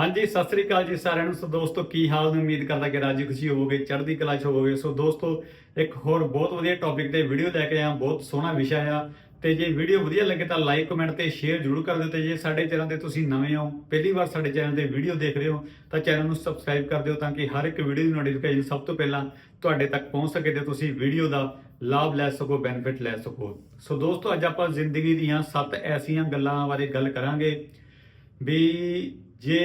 ਹਾਂਜੀ, ਸਤਿ ਸ੍ਰੀ ਅਕਾਲ ਜੀ ਸਾਰਿਆਂ ਨੂੰ। ਸੋ ਦੋਸਤੋ, ਕੀ ਹਾਲ ਨੇ? ਉਮੀਦ ਕਰਦਾ ਕਿ ਰਾਜੀ ਖੁਸ਼ੀ ਹੋਵੋਗੇ, ਚੜ੍ਹਦੀ ਕਲਾ ਚ ਹੋਵੋਗੇ। ਸੋ ਦੋਸਤੋ, ਇੱਕ ਹੋਰ ਬਹੁਤ ਵਧੀਆ ਟੌਪਿਕ ਤੇ ਵੀਡੀਓ ਲੈ ਕੇ ਆਇਆ। ਬਹੁਤ ਸੋਹਣਾ ਵਿਸ਼ਾ ਆ। ਤੇ ਜੇ ਵੀਡੀਓ ਵਧੀਆ ਲੱਗੇ ਤਾਂ ਲਾਈਕ ਕਮੈਂਟ ਤੇ ਸ਼ੇਅਰ ਜ਼ਰੂਰ ਕਰ ਦਿਓ। ਤੇ ਜੇ ਸਾਡੇ ਚੈਨਲ ਤੇ ਤੁਸੀਂ ਨਵੇਂ ਹੋ, ਪਹਿਲੀ ਵਾਰ ਸਾਡੇ ਚੈਨਲ ਤੇ ਵੀਡੀਓ ਦੇਖ ਰਹੇ ਹੋ, ਤਾਂ ਚੈਨਲ ਨੂੰ ਸਬਸਕ੍ਰਾਈਬ ਕਰ ਦਿਓ ਤਾਂ ਕਿ ਹਰ ਇੱਕ ਵੀਡੀਓ ਦੀ ਨੋਟੀਫਿਕੇਸ਼ਨ ਸਭ ਤੋਂ ਪਹਿਲਾਂ ਤੁਹਾਡੇ ਤੱਕ ਪਹੁੰਚ ਸਕੇ ਤੇ ਤੁਸੀਂ ਵੀਡੀਓ ਦਾ ਲਾਭ ਲੈ ਸਕੋ ਬੈਨੀਫਿਟ ਲੈ ਸਕੋ। ਸੋ ਦੋਸਤੋ, ਅੱਜ ਆਪਾਂ ਜ਼ਿੰਦਗੀ ਦੀਆਂ ਸੱਤ ਐਸੀਆਂ ਗੱਲਾਂ ਬਾਰੇ ਗੱਲ ਕਰਾਂਗੇ ਵੀ ਜੇ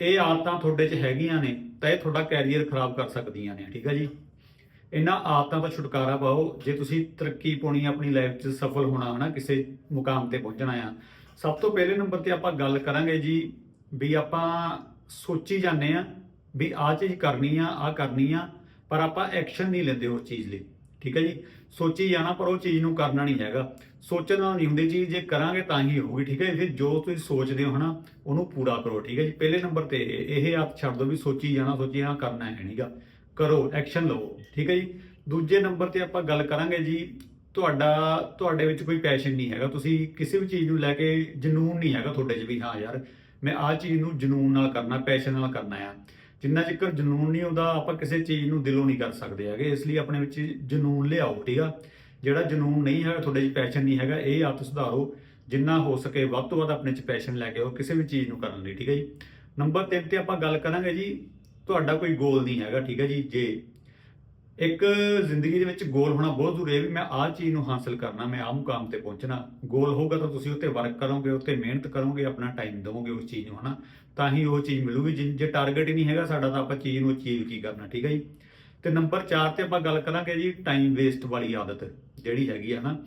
ਇਹ ਆਦਤਾਂ ਤੁਹਾਡੇ 'ਚ ਹੈਗੀਆਂ ਨੇ, ਤਾਂ ਇਹ ਤੁਹਾਡਾ ਕੈਰੀਅਰ ਖਰਾਬ ਕਰ ਸਕਦੀਆਂ ਨੇ, ਠੀਕ ਹੈ ਜੀ? ਇਹਨਾਂ ਆਦਤਾਂ ਤੋਂ ਛੁਟਕਾਰਾ ਪਾਓ, ਜੇ ਤੁਸੀਂ ਤਰੱਕੀ ਪਾਉਣੀ ਆਪਣੀ ਲਾਈਫ 'ਚ ਸਫਲ ਹੋਣਾ ਹੈ ਨਾ ਕਿਸੇ ਮੁਕਾਮ ਤੇ ਪਹੁੰਚਣਾ ਆ। ਸਭ ਤੋਂ ਪਹਿਲੇ ਨੰਬਰ ਤੇ ਆਪਾਂ ਗੱਲ ਕਰਾਂਗੇ ਜੀ, ਵੀ ਆਪਾਂ ਸੋਚੀ ਜਾਂਦੇ ਆ, ਵੀ ਆਹ ਚੀਜ਼ ਕਰਨੀ ਆ, ਆਹ ਕਰਨੀ ਆ, ਪਰ ਆਪਾਂ ਐਕਸ਼ਨ ਨਹੀਂ ਲੈਂਦੇ ਉਸ ਚੀਜ਼ ਲਈ। ਠੀਕ ਹੈ ਜੀ? ਸੋਚੀ ਜਾਣਾ ਪਰ ਉਹ ਚੀਜ਼ ਨੂੰ ਕਰਨਾ ਨਹੀਂ ਹੈਗਾ। ਸੋਚਣ ਨਾਲ ਨਹੀਂ ਹੁੰਦੀ ਚੀਜ਼ ਜੇ ਕਰਾਂਗੇ ਤਾਂ ਹੀ ਹੋਊਗੀ, ਠੀਕ ਹੈ ਜੀ? ਫਿਰ ਜੋ ਤੁਸੀਂ ਸੋਚਦੇ ਹੋ ਹਨਾ, ਉਹਨੂੰ ਪੂਰਾ ਕਰੋ, ਠੀਕ ਹੈ ਜੀ? ਪਹਿਲੇ ਨੰਬਰ ਤੇ ਇਹ ਇਹ ਛੱਡ ਦਿਓ ਵੀ ਸੋਚੀ ਜਾਣਾ ਸੋਚੀ ਜਾਣਾ, ਕਰਨਾ ਹੈ ਨਹੀਂਗਾ ਕਰੋ, ਐਕਸ਼ਨ ਲਓ ਠੀਕ ਹੈ ਜੀ? ਦੂਜੇ ਨੰਬਰ ਤੇ ਆਪਾਂ ਗੱਲ ਕਰਾਂਗੇ ਜੀ, ਤੁਹਾਡਾ ਤੁਹਾਡੇ ਵਿੱਚ ਕੋਈ ਪੈਸ਼ਨ ਨਹੀਂ ਹੈਗਾ। ਤੁਸੀਂ ਕਿਸੇ ਵੀ ਚੀਜ਼ ਨੂੰ ਲੈ ਕੇ ਜਨੂਨ ਨਹੀਂ ਹੈਗਾ ਤੁਹਾਡੇ 'ਚ ਵੀ, ਹਾਂ ਯਾਰ, ਮੈਂ ਆਹ ਚੀਜ਼ ਨੂੰ ਜਨੂਨ ਨਾਲ ਕਰਨਾ, ਪੈਸ਼ਨ ਨਾਲ ਕਰਨਾ ਆ। ਜਿੰਨਾ ਚਿਰ ਜਨੂਨ ਨਹੀਂ ਹੁੰਦਾ, ਆਪਾਂ ਕਿਸੇ ਚੀਜ਼ ਨੂੰ ਦਿਲੋਂ ਨਹੀਂ ਕਰ ਸਕਦੇ ਹੈਗੇ। ਇਸ ਲਈ ਆਪਣੇ ਵਿੱਚ ਜਨੂਨ ਲਿਆਓ, ਠੀਕ ਆ? ਜਿਹੜਾ ਜਨੂਨ ਨਹੀਂ ਹੈਗਾ, ਤੁਹਾਡੇ 'ਚ ਪੈਸ਼ਨ ਨਹੀਂ ਹੈਗਾ, ਇਹ ਆਦਤ ਸੁਧਾਰੋ। ਜਿੰਨਾ ਹੋ ਸਕੇ ਵੱਧ ਤੋਂ ਵੱਧ ਆਪਣੇ 'ਚ ਪੈਸ਼ਨ ਲੈ ਕੇ ਆਓ, ਕਿਸੇ ਵੀ ਚੀਜ਼ ਨੂੰ ਕਰਨ ਲਈ, ਠੀਕ ਹੈ ਜੀ? ਨੰਬਰ 3 ਤੇ ਆਪਾਂ ਗੱਲ ਕਰਾਂਗੇ ਜੀ, ਤੁਹਾਡਾ ਕੋਈ ਗੋਲ ਨਹੀਂ ਹੈਗਾ, ਠੀਕ ਹੈ ਜੀ? ਜੇ ਇੱਕ ਜ਼ਿੰਦਗੀ ਦੇ ਵਿੱਚ ਗੋਲ ਹੋਣਾ ਬਹੁਤ ਜ਼ਰੂਰੀ ਹੈ ਵੀ ਮੈਂ ਆਹ ਚੀਜ਼ ਨੂੰ ਹਾਸਲ ਕਰਨਾ, ਮੈਂ ਆਹ ਮੁਕਾਮ ਤੇ ਪਹੁੰਚਣਾ। ਗੋਲ ਹੋਊਗਾ ਤਾਂ ਤੁਸੀਂ ਉੱਤੇ ਵਰਕ ਕਰੋਗੇ, ਉੱਤੇ ਮਿਹਨਤ ਕਰੋਗੇ, ਆਪਣਾ ਟਾਈਮ ਦਿਓਗੇ ਉਸ ਚੀਜ਼ ਨੂੰ, ਹਨਾ? ਤਾਂ ਹੀ ਉਹ ਚੀਜ਼ ਮਿਲੂਗੀ। ਜੇ- ਜੇ ਟਾਰਗੇਟ ਹੀ ਨਹੀਂ ਹੈਗਾ ਸਾਡਾ, ਤਾਂ ਆਪਾਂ ਚੀਜ਼ ਨੂੰ ਅਚੀਵ ਕੀ ਕਰਨਾ, ਠੀਕ ਹੈ ਜੀ? ਤੇ ਨੰਬਰ 4 ਤੇ ਆਪਾਂ ਗੱਲ ਕਰਾਂਗੇ ਜੀ ਟਾਈਮ ਵੇਸਟ ਵਾਲੀ ਆਦਤ, ਜਿਹੜੀ ਹੈਗੀ ਆ ਨਾ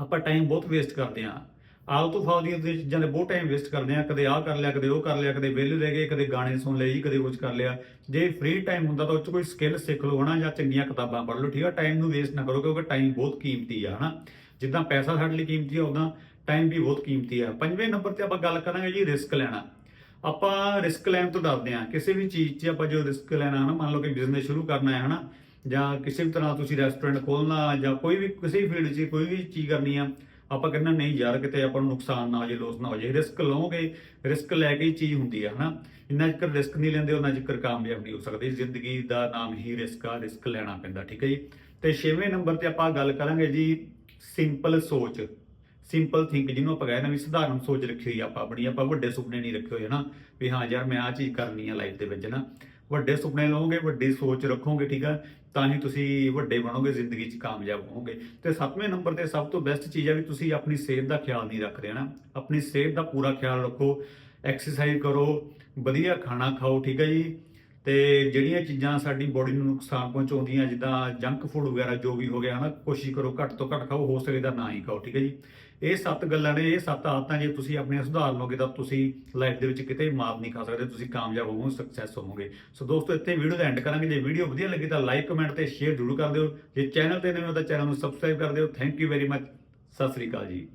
ਆਪਾਂ ਟਾਈਮ ਬਹੁਤ ਵੇਸਟ ਕਰਦੇ ਆ ਆਲਤੂ ਫਾਲਤੂ ਦੀਆਂ ਚੀਜ਼ਾਂ ਦੇ ਬਹੁਤ ਟਾਈਮ ਵੇਸਟ ਕਰਦੇ ਆ। ਕਦੇ ਆਹ ਕਰ ਲਿਆ, ਕਦੇ ਉਹ ਕਰ ਲਿਆ, ਕਦੇ ਵਿਹਲੇ ਰਹਿ ਗਏ, ਕਦੇ ਗਾਣੇ ਸੁਣ ਲਏ, ਜੀ, ਕਦੇ ਕੁਝ ਕਰ ਲਿਆ। ਜੇ ਫ੍ਰੀ ਟਾਈਮ ਹੁੰਦਾ ਤਾਂ ਉਹ 'ਚ ਕੋਈ ਸਕਿੱਲ ਸਿੱਖ ਲਓ ਹਨਾ, ਜਾਂ ਚੰਗੀਆਂ ਕਿਤਾਬਾਂ ਪੜ੍ਹ ਲਓ, ਠੀਕ ਆ? ਟਾਈਮ ਨੂੰ ਵੇਸਟ ਨਾ ਕਰੋ, ਕਿਉਂਕਿ ਟਾਈਮ ਬਹੁਤ ਕੀਮਤੀ ਆ, ਹਨਾ? ਜਿੱਦਾਂ ਪੈਸਾ ਸਾਡੇ ਲਈ ਕੀਮਤੀ ਆ ਉਦਾਂ ਟਾਈਮ ਵੀ ਬਹੁਤ ਕੀਮਤੀ ਆ। ਪੰਜਵੇਂ ਨੰਬਰ ਤੇ ਆਪਾਂ ਗੱਲ ਕਰਾਂਗੇ ਜੀ ਰਿਸਕ ਲੈਣਾ। ਆਪਾਂ ਰਿਸਕ ਲੈਣ ਤੋਂ ਡਰਦੇ ਆ। ਕਿਸੇ ਵੀ ਚੀਜ਼ 'ਚ ਆਪਾਂ ਜੋ ਰਿਸਕ ਲੈਣਾ ਹਨਾ, ਮੰਨ ਲਓ ਕਿ ਬਿਜ਼ਨਸ ਸ਼ੁਰੂ ਕਰਨਾ ਹੈ, ਹਨਾ? ਜਾਂ ਕਿਸੇ ਵੀ ਤਰ੍ਹਾਂ ਤੁਸੀਂ ਰੈਸਟੋਰੈਂਟ ਖੋਲਣਾ ਜਾਂ ਕੋਈ ਵੀ, ਕਿਸੇ ਵੀ ਫੀਲਡ 'ਚ ਕੋਈ ਵੀ ਚੀਜ਼ ਕਰਨੀ ਆ ਆਪਾਂ ਕਹਿੰਦਾ ਨਹੀਂ ਯਾਰ, ਕਿਤੇ ਆਪਾਂ ਨੂੰ ਨੁਕਸਾਨ ਨਾ ਹੋ ਜੇ ਲੋਸ ਨਾ ਹੋ ਜੇ ਰਿਸਕ ਲਓਗੇ ਰਿਸਕ ਲੈ ਕੇ ਹੀ ਚੀਜ਼ ਹੁੰਦੀ ਆ, ਹਨਾ? ਜਿੰਨਾ ਚਿਰ ਰਿਸਕ ਨਹੀਂ ਲੈਂਦੇ, ਉਹਨਾਂ ਚਿਰ ਕਾਮਯਾਬ ਨਹੀਂ ਹੋ ਸਕਦੇ। ਜ਼ਿੰਦਗੀ ਦਾ ਨਾਮ ਹੀ ਰਿਸਕ ਆ ਰਿਸਕ ਲੈਣਾ ਪੈਂਦਾ, ਠੀਕ ਹੈ ਜੀ? ਤੇ ਛੇਵੇਂ ਨੰਬਰ ਤੇ ਆਪਾਂ ਗੱਲ ਕਰਾਂਗੇ ਜੀ ਸਿੰਪਲ ਸੋਚ। ਸਿੰਪਲ ਥਿੰਕ ਜਿਹਨੂੰ ਆਪਾਂ ਕਹਿੰਦੇ ਨਾ ਵੀ ਸਧਾਰਨ ਸੋਚ ਰੱਖੀ ਹੋਈ ਆਪਾਂ ਆਪਣੀ, ਆਪਾਂ ਵੱਡੇ ਸੁਪਨੇ ਨਹੀਂ ਰੱਖੇ ਹੋਏ, ਹਨਾ? ਵੀ ਹਾਂ ਯਾਰ, ਮੈਂ ਆਹ ਚੀਜ਼ ਕਰਨੀ ਆ ਲਾਈਫ ਦੇ ਵਿੱਚ ਨਾ ਵੱਡੇ ਸੁਪਨੇ ਲਓਗੇ ਵੱਡੀ ਸੋਚ ਰੱਖੋਗੇ, ਠੀਕ ਆ? ਤਾਂ ਹੀ ਤੁਸੀਂ ਵੱਡੇ ਬਣੋਗੇ, ਜ਼ਿੰਦਗੀ 'ਚ ਕਾਮਯਾਬ ਹੋਵੋਗੇ। ਤੇ ਸੱਤਵੇਂ ਨੰਬਰ ਤੇ ਸਭ ਤੋਂ ਬੈਸਟ ਚੀਜ਼ ਆ ਵੀ ਤੁਸੀਂ ਆਪਣੀ ਸਿਹਤ ਦਾ ਖਿਆਲ ਨਹੀਂ ਰੱਖਦੇ ਨਾ ਆਪਣੀ ਸਿਹਤ ਦਾ ਪੂਰਾ ਖਿਆਲ ਰੱਖੋ ਐਕਸਰਸਾਈਜ਼ ਕਰੋ, ਵਧੀਆ ਖਾਣਾ ਖਾਓ, ਠੀਕ ਹੈ ਜੀ? ਤੇ ਜਿਹੜੀਆਂ ਚੀਜ਼ਾਂ ਸਾਡੀ ਬੋਡੀ ਨੂੰ ਨੁਕਸਾਨ ਪਹੁੰਚਾਉਂਦੀਆਂ, ਜਿੱਦਾਂ ਜੰਕ ਫੂਡ ਵਗੈਰਾ ਜੋ ਵੀ ਹੋ ਗਿਆ, ਹਨਾ, ਕੋਸ਼ਿਸ਼ ਕਰੋ ਘੱਟ ਤੋਂ ਘੱਟ ਖਾਓ, ਹੋ ਸਕੇ ਤਾਂ ਨਾ ਹੀ ਖਾਓ, ਠੀਕ ਹੈ ਜੀ? ਇਹ ਸੱਤ ਗੱਲਾਂ ਨੇ, ਇਹ ਸੱਤ ਆਦਤਾਂ ਜੇ ਤੁਸੀਂ ਆਪਣੀਆਂ ਸੁਧਾਰ ਲਓਗੇ ਤਾਂ ਤੁਸੀਂ ਲਾਈਫ ਦੇ ਵਿੱਚ ਕਿਤੇ ਮਾਰ ਨਹੀਂ ਖਾ ਸਕਦੇ, ਤੁਸੀਂ ਕਾਮਯਾਬ ਹੋਵੋਗੇ ਸਕਸੈਸ ਹੋਵੋਗੇ। ਸੋ ਦੋਸਤੋ, ਇੱਥੇ ਵੀਡੀਓ ਦਾ ਐਂਡ ਕਰਾਂਗੇ। ਜੇ ਵੀਡੀਓ ਵਧੀਆ ਲੱਗੀ ਤਾਂ ਲਾਈਕ ਕਮੈਂਟ ਤੇ ਸ਼ੇਅਰ ਜ਼ਰੂਰ ਕਰ ਦਿਓ। ਜੇ ਚੈਨਲ ਤੇ ਨਵੇਂ ਹੋ ਤਾਂ ਚੈਨਲ ਨੂੰ ਸਬਸਕ੍ਰਾਈਬ ਕਰ ਦਿਓ। Thank you very much Sat Sri ਅਕਾਲ ਜੀ।